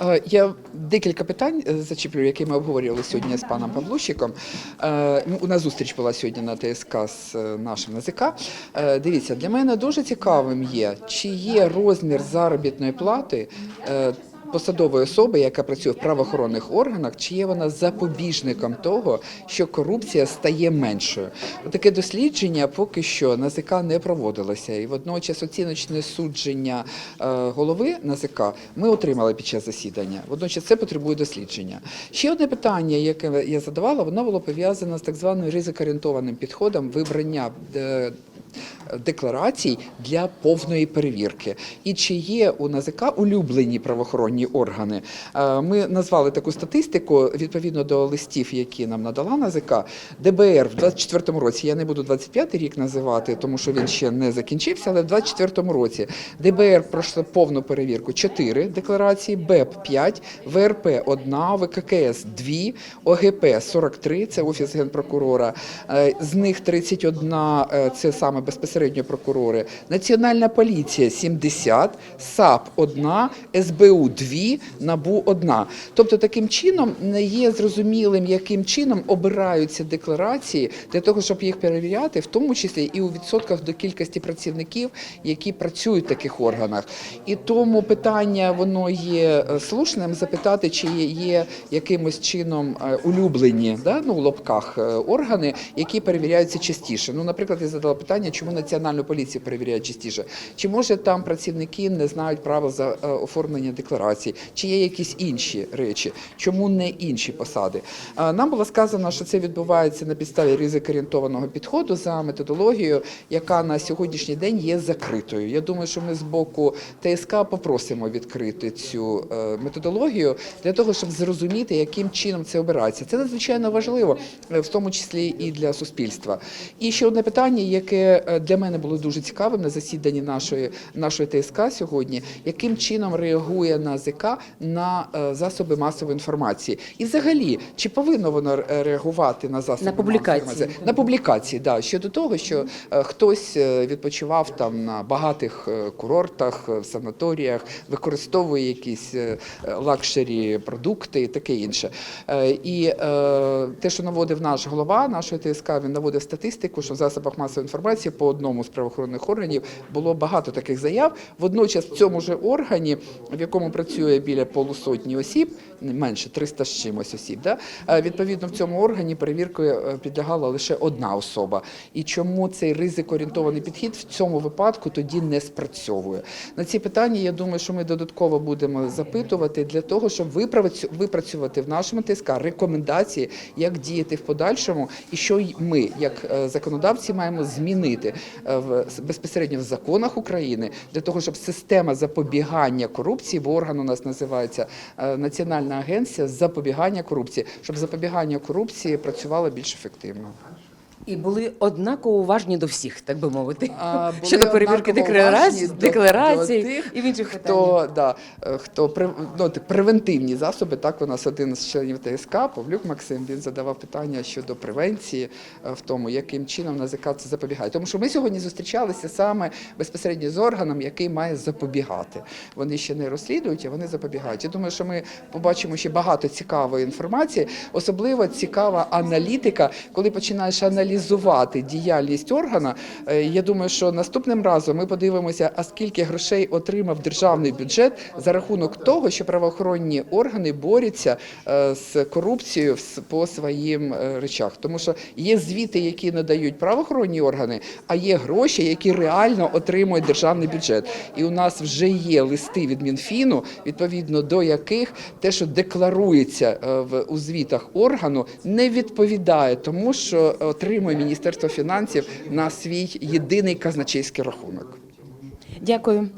Е, Я декілька питань е, зачіплю, які ми обговорювали сьогодні з паном Павлущиком. Е, ну, У нас зустріч була сьогодні на ТСК з нашим НАЗК. Е, Дивіться, для мене дуже цікавим є, чи є розмір заробітної плати. Е, Посадової особи, яка працює в правоохоронних органах, чи є вона запобіжником того, що корупція стає меншою? Таке дослідження поки що НАЗК не проводилося, і водночас оціночне судження е, голови НАЗК ми отримали під час засідання. Водночас це потребує дослідження. Ще одне питання, яке я задавала, воно було пов'язане з так званим ризикоорієнтованим підходом вибрання. Декларацій для повної перевірки, і чи є у НАЗК улюблені правоохоронні органи? Е, Ми назвали таку статистику відповідно до листів, які нам надала НАЗК. ДБР в 24-му році. Я не буду 25-й рік називати, тому що він ще не закінчився. Але в 24-му році ДБР пройшло повну перевірку 4 декларації, БЕП 5, ВРП 1, ВККС 2, ОГП 43, це офіс генпрокурора. Е, З них 31 е, це саме безпосередньо прокурори. Національна поліція 70, САП 1, СБУ 2, НАБУ 1. Тобто таким чином не є зрозумілим, яким чином обираються декларації для того, щоб їх перевіряти, в тому числі і у відсотках до кількості працівників, які працюють в таких органах. І тому питання воно є е, слушним запитати, чи є- якимось чином е, улюблені да, ну, в лобках е, органи, які перевіряються частіше. Ну, наприклад, я задала питання, чому національну поліцію перевіряють частіше? Чи може там працівники не знають правил за е, оформлення декларацій? Чи є якісь інші речі? Чому не інші посади? Е, Нам було сказано, що це відбувається на підставі ризикоорієнтованого підходу за методологією, яка на сьогоднішній день є закритою. Я думаю, що ми з боку ТСК попросимо відкрити цю е, методологію для того, щоб зрозуміти, яким чином це обирається. Це надзвичайно важливо, в тому числі і для суспільства. І ще одне питання, яке е, для мене було дуже цікавим на засіданні нашої, нашої ТСК сьогодні, яким чином реагує НАЗК на е, засоби масової інформації? І взагалі, чи повинно воно реагувати на засоби На публікації. масової інформації? На публікації, да, щодо того, що е, хтось е, відпочивав там на багатих курортах, в санаторіях, використовує якісь лакшері продукти і таке інше. І те, що наводив наш голова нашої ТСК, він наводив статистику, що в засобах масової інформації по одному з правоохоронних органів було багато таких заяв. Водночас в цьому ж органі, в якому працює біля полусотні осіб, менше 300 з чимось осіб, да? е, відповідно в цьому органі перевіркою е, підлягала лише одна особа. І чому цей ризик-орієнтований підхід в цьому випадку тоді не спрацьовує? На ці питання я думаю, що ми додатково будемо запитувати для того, щоб випрацю- випрацювати в нашому ТСК рекомендації, як діяти в подальшому, і що ми, як е, законодавці, маємо змінити в безпосередньо в законах України для того, щоб система запобігання корупції, бо орган у нас називається е, Національна агенція запобігання корупції, щоб запобігання корупції працювало більш ефективно. І були однаково уважні до всіх, так би мовити. А, були Щодо перевірки декларацій, до- декларацій до тих, і в інших. Хто, да, е, хто ну, ти- превентивні засоби, так у нас один з членів ТСК, Павлюк Максим, він задавав питання щодо превенції е, в тому, яким чином НАЗК це запобігає. Тому що ми сьогодні зустрічалися саме безпосередньо з органом, який має запобігати. Вони ще не розслідують, а вони запобігають. Я думаю, що ми побачимо ще багато цікавої інформації, особливо цікава аналітика, коли починаєш аналізувати діяльність органа. Е, Я думаю, що наступним разом ми подивимося, а скільки грошей отримав державний бюджет за рахунок того, що правоохоронні органи борються е, з корупцією по своїм е, речах. Тому що є звіти, які надають правоохоронні органи, а є гроші, які реально отримує державний бюджет. І у нас вже є листи від Мінфіну, відповідно до яких те, що декларується в у звітах органу, не відповідає тому, що отримує Міністерство фінансів на свій єдиний казначейський рахунок. Дякую.